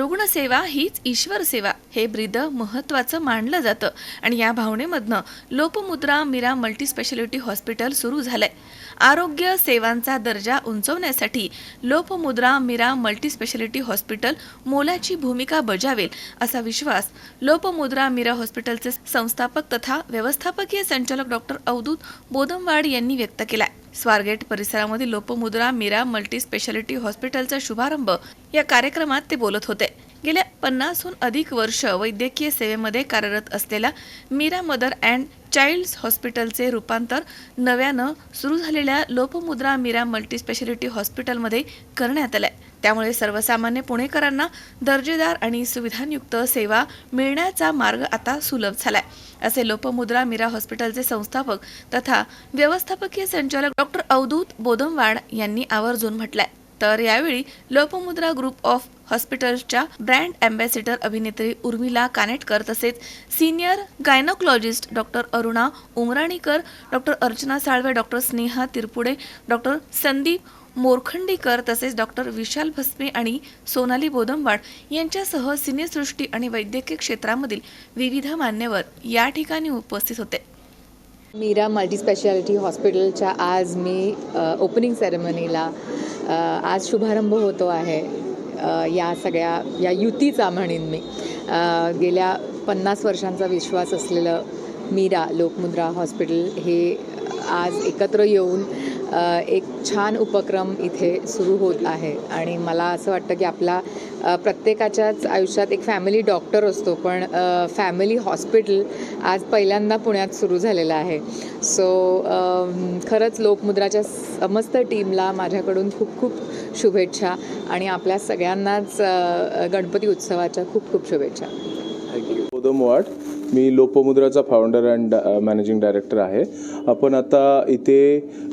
रुग्णसेवा हीच ईश्वर सेवा. हे ब्रीद महत्त्वाचं मानलं जातं. आणि या भावनेमधनं लोपमुद्रा मीरा मल्टीस्पेशालिटी हॉस्पिटल सुरू झालंय. आरोग्य सेवांचा दर्जा उंचवण्यासाठी लोपमुद्रा मीरा मल्टीस्पेशालिटी हॉस्पिटल मोलाची भूमिका बजावेल असा विश्वास लोपमुद्रा मीरा हॉस्पिटलचे संस्थापक तथा व्यवस्थापकीय संचालक डॉक्टर अवधूत बोदमवाड यांनी व्यक्त केला आहे स्वारगेट परिसरामध्ये लोपमुद्रा मीरा मल्टी स्पेशालिटी हॉस्पिटलचा शुभारंभ या कार्यक्रमात ते बोलत होते. गेल्या पन्नासहून अधिक वर्ष वैद्यकीय सेवेमध्ये कार्यरत असलेल्या मीरा मदर अँड चाइल्ड हॉस्पिटलचे रूपांतर नव्यानं सुरू झालेल्या लोपमुद्रा मीरा मल्टी स्पेशालिटी हॉस्पिटलमध्ये करण्यात आलंय. त्यामुळे सर्वसामान्य पुणेकरांना दर्जेदार आणि सुविधांयुक्त सेवा मिळण्याचा मार्ग आता सुलभ झालाय. असे लोपमुद्रा मीरा हॉस्पिटलचे संस्थापक तथा व्यवस्थापकीय संचालक डॉक्टर अवधूत बोदमवाड यांनी आवर्जून म्हटलंय. तर यावेळी लोपमुद्रा ग्रुप ऑफ हॉस्पिटल्सच्या ब्रँड अँबॅसिडर अभिनेत्री उर्मिला कानेटकर तसेच senior gynaecologist doctor Aruna Umranikar doctor Archana Salve doctor Sneha Tirpude doctor Sandeep Morkhandikar तसेच डॉक्टर विशाल भस्मे आणि सोनाली बोदमवाड यांच्यासह सिनेसृष्टी आणि वैद्यकीय क्षेत्रामधील विविध मान्यवर या ठिकाणी उपस्थित होते. मीरा मल्टीस्पेशालिटी हॉस्पिटलच्या आज मी ओपनिंग सेरेमनीला आज शुभारंभ होतो आहे या सगळ्या या युतीचा म्हणेन मी. गेल्या पन्नास वर्षांचा विश्वास असलेलं मीरा लोकमुद्रा हॉस्पिटल हे आज एकत्र येऊन एक छान उपक्रम इथे सुरू होत आहे. आणि मला असं वाटतं की आपला प्रत्येकाच्याच आयुष्यात एक फॅमिली डॉक्टर असतो. पण फॅमिली हॉस्पिटल आज पहिल्यांदा पुण्यात सुरू झालेलं आहे. सो खरंच लोकमुद्राच्या समस्त टीमला माझ्याकडून खूप खूप शुभेच्छा. आणि आपल्या सगळ्यांनाच गणपती उत्सवाच्या खूप खूप शुभेच्छा. थँक्यू मी लोपमुद्राचा फाउंडर अँड मॅनेजिंग डायरेक्टर आहे. आपण आता इथे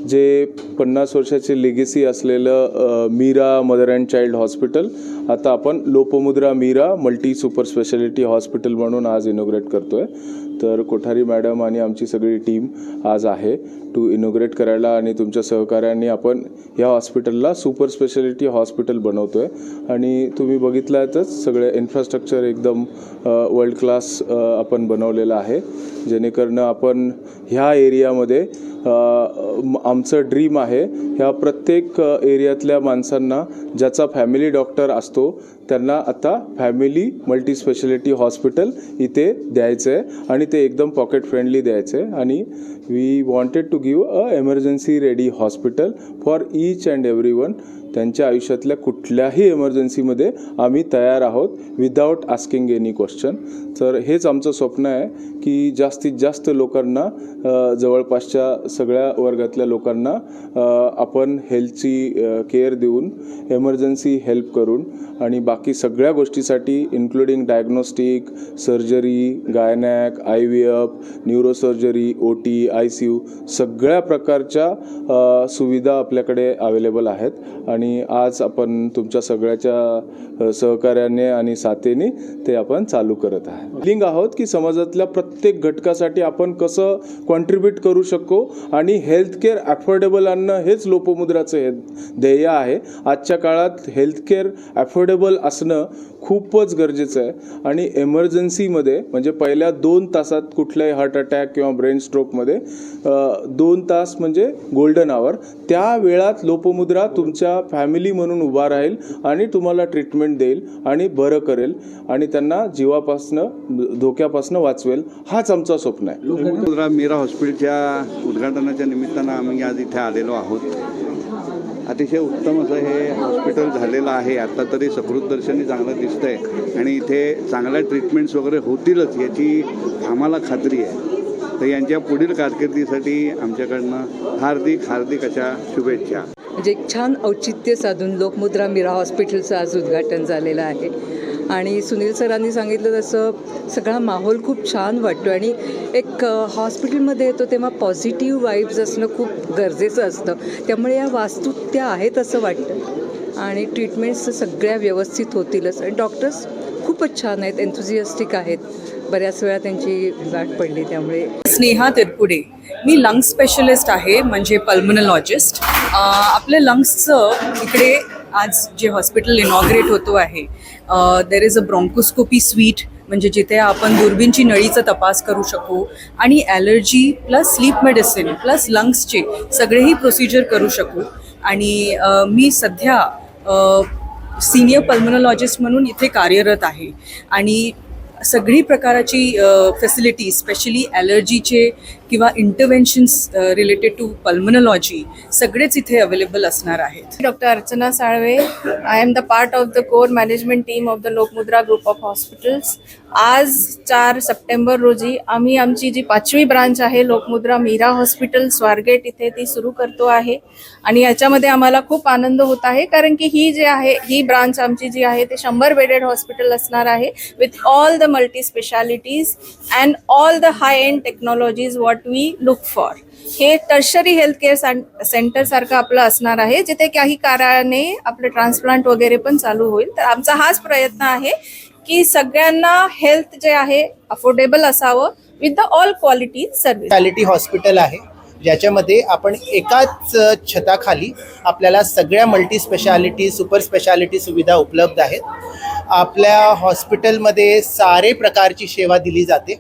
जे पन्नास वर्षाची लेगेसी असलेलं Meera mother and child hospital. आता आपण Lopmudra Meera multi super speciality hospital म्हणून आज इनोग्रेट करतो आहे तर कोठारी मॅडम आणि आमची सगळी टीम आज आहे टू इनोग्रेट करायला आणि तुमच्या सहकार्याने आपण या हॉस्पिटलला सुपर स्पेशालिटी हॉस्पिटल बनवतो आहे आणि तुम्ही बघितल्यातच सगळे इन्फ्रास्ट्रक्चर एकदम वर्ल्ड क्लास आपण बनवलेलं आहे. जेणेकरून आपण ह्या एरियामध्ये आमचं ड्रीम आहे ह्या प्रत्येक एरियातल्या माणसांना ज्याचा फॅमिली डॉक्टर असतो त्यांना आता फॅमिली मल्टीस्पेशालिटी हॉस्पिटल इथे द्यायचं आहे आणि ते एकदम पॉकेट फ्रेंडली द्यायचं आहे आणि we wanted to give a emergency ready hospital for each and every one त्यांच्या आयुष्यातल्या कुठल्याही इमर्जन्सीमध्ये आम्ही तयार आहोत विदाऊट आस्किंग एनी क्वेश्चन तर हेच आमचं स्वप्न आहे की जास्तीत जास्त लोकांना जवळपासच्या सगळ्या वर्गातल्या लोकांना आपण हेल्थची केअर देऊन एमर्जन्सी हेल्प करून आणि बाकी सगळ्या गोष्टीसाठी including diagnostic surgery gynaec I V F neurosurgery O T I C U सगळ्या प्रकारच्या सुविधा आपल्याकडे अवेलेबल आहेत. आणि आणि आज आपण तुमच्या सगळ्याच्या सहकार्याने आणि साथीने ते आपण चालू करत आहे लिंग आहोत की समाजातल्या प्रत्येक घटकासाठी आपण कसं कॉन्ट्रीब्यूट करू शकतो आणि हेल्थ केअर अफोर्डेबल आणणं हेच लोपमुद्राचं हे ध्येय आहे. आजच्या काळात हेल्थ केअर अफोर्डेबल असणं खूपच गरजेचं आहे. आणि एमर्जन्सीमध्ये म्हणजे पहिल्या दोन तासात कुठल्याही हार्ट अटॅक किंवा ब्रेन स्ट्रोकमध्ये दोन तास म्हणजे गोल्डन आवर त्या वेळात लोपमुद्रा तुमच्या फॅमिली म्हणून उभा राहील आणि तुम्हाला ट्रीटमेंट देईल आणि बरं करेल आणि त्यांना जीवापासनं धोक्यापासनं वाचवेल. हाच आमचा स्वप्न आहे. लोपमुद्रा मीरा हॉस्पिटलच्या उद्घाटनाच्या निमित्तानं आम्ही आज इथे आलेलो आहोत. अतिशय उत्तम असं हे हॉस्पिटल झालेलं आहे. आता तरी सकृत दर्शनी चांगलं दिसतंय. आणि इथे चांगल्या ट्रीटमेंट्स वगैरे होतीलच याची आम्हाला खात्री आहे. तर यांच्या पुढील कारकिर्दीसाठी आमच्याकडनं हार्दिक हार्दिक अशा शुभेच्छा. म्हणजे एक छान औचित्य साधून लोकमुद्रा मीरा हॉस्पिटलचं आज उद्घाटन झालेलं आहे. आणि सुनील सरांनी सांगितलं तसं सगळा माहोल खूप छान वाटतो आणि एक हॉस्पिटलमध्ये येतो तेव्हा पॉझिटिव्ह वाईब्स असणं खूप गरजेचं असतं. त्यामुळे या वास्तू त्या आहेत असं वाटतं. आणि ट्रीटमेंट्स सगळ्या व्यवस्थित होतीलच. आणि डॉक्टर्स खूपच छान आहेत एन्थुझियास्टिक आहेत. बऱ्याच वेळा त्यांची गाठ पडली त्यामुळे. स्नेहा तिरपुडे. मी लंग्स स्पेशलिस्ट आहे म्हणजे पल्मनॉलॉजिस्ट आपल्या लंग्सचं इकडे आज जे हॉस्पिटल इनॉग्रेट होतो आहे there is a bronchoscopy suite म्हणजे जिथे आपण दुर्बीनची नळीचा तपास करू शकू आणि allergy plus sleep medicine plus लंग्सचे सगळेही प्रोसिजर करू शकू. आणि मी सध्या सिनियर पल्मनॉलॉजिस्ट म्हणून इथे कार्यरत आहे. आणि सगळी प्रकाराची फॅसिलिटी स्पेशली ॲलर्जीचे किंवा इंटरव्हेन्शन्स रिलेटेड टू पल्मनॉलॉजी सगळेच इथे अवेलेबल असणार आहेत. Doctor Archana Salve I am the part of the core management team of the Lokmudra group of hospitals आज चार सप्टेंबर रोजी आम्ही आमची जी पाचवी ब्रांच आहे लोकमुद्रा मीरा हॉस्पिटल स्वारगेट इथे ती सुरू करतो आहे. आणि याच्यामध्ये आम्हाला खूप आनंद होत आहे कारण की ही जी आहे ही ब्रांच आमची जी आहे ते शंभर बेडेड हॉस्पिटल असणार आहे with all the multi specialities and all the high end technologies what we look for हे टर्शरी हेल्थ केअर सेंटर सारखं आपलं असणार आहे जिथे काही काराने आपलं ट्रान्सप्लांट वगैरे पण चालू होईल. तर आमचा हाच प्रयत्न आहे की सगळ्यांना हेल्थ जे आहे अफोर्डेबल असावं with the all quality service quality hospital आहे. ज्याच्यामध्ये आपण एकाच छताखाली आपल्याला सगळ्या मल्टी स्पेशालिटी सुपर स्पेशालिटी सुविधा उपलब्ध आहेत. आपल्या हॉस्पिटलमध्ये सारे प्रकारची सेवा दिली जाते.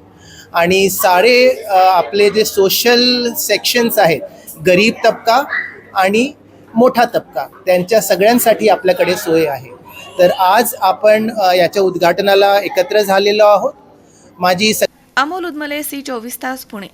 आणि सारे आपले जे सोशल सेक्शन्स आहेत गरीब तबका आणि मोठा तबका त्यांच्या सगळ्यांसाठी आपल्याकडे सोय आहे. तर आज आपण याच्या उद्घाटनाला एकत्र झालेलो आहोत. माझी स अमोल उदमले सी चोवीस तास पुणे.